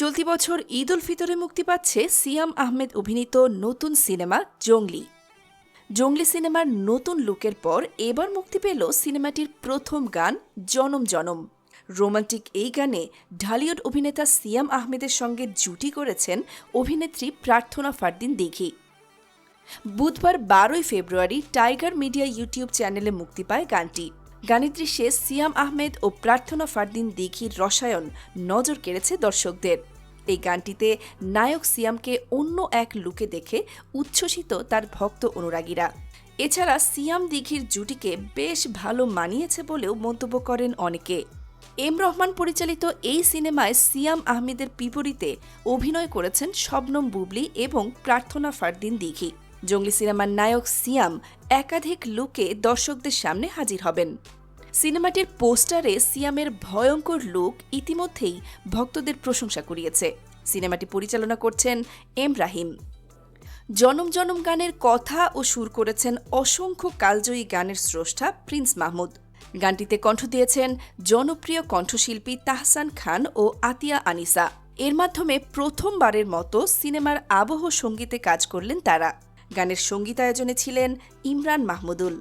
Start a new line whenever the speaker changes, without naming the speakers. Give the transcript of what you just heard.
চলতি বছর ঈদ উল ফিতরে মুক্তি পাচ্ছে সিয়াম আহমেদ অভিনীত নতুন সিনেমা জঙ্গলি। জঙ্গলি সিনেমার নতুন লুকের পর এবার মুক্তি পেল সিনেমাটির প্রথম গান জনম জনম। রোমান্টিক এই গানে ঢালিউড অভিনেতা সিয়াম আহমেদের সঙ্গে জুটি করেছেন অভিনেত্রী প্রার্থনা ফারদিন দিঘি। বুধবার বারোই ফেব্রুয়ারি টাইগার মিডিয়া ইউটিউব চ্যানেলে মুক্তি পায় গানটি। গানের দৃশ্যে সিয়াম আহমেদ ও প্রার্থনা ফারদিন দিঘির রসায়ন নজর কেড়েছে দর্শকদের। এই গানটিতে নায়ক সিয়ামকে অন্য এক লুকে দেখে উচ্ছ্বসিত তার ভক্ত অনুরাগীরা। এছাড়া সিয়াম দিঘির জুটিকে বেশ ভালো মানিয়েছে বলেও মন্তব্য করেন অনেকে। এম রহমান পরিচালিত এই সিনেমায় সিয়াম আহমেদের বিপরীতে অভিনয় করেছেন শবনম বুবলি এবং প্রার্থনা ফারদিন দিঘি। জঙ্গলি সিনেমার নায়ক সিয়াম একাধিক লুকে দর্শকদের সামনে হাজির হবেন। সিনেমাটির পোস্টারে সিয়ামের ভয়ঙ্কর লুক ইতিমধ্যেই ভক্তদের প্রশংসা কুড়িয়েছে। সিনেমাটি পরিচালনা করছেন এম রাহিম। জনম জনম গানের কথা ও সুর করেছেন অসংখ্য কালজয়ী গানের স্রষ্টা প্রিন্স মাহমুদ। গানটিতে কণ্ঠ দিয়েছেন জনপ্রিয় কণ্ঠশিল্পী তাহসান খান ও আতিয়া আনিসা। এর মাধ্যমে প্রথমবারের মতো সিনেমার আবহ সঙ্গীতে কাজ করলেন তারা। গানের সঙ্গীতায়োজনে ছিলেন ইমরান মাহমুদুল।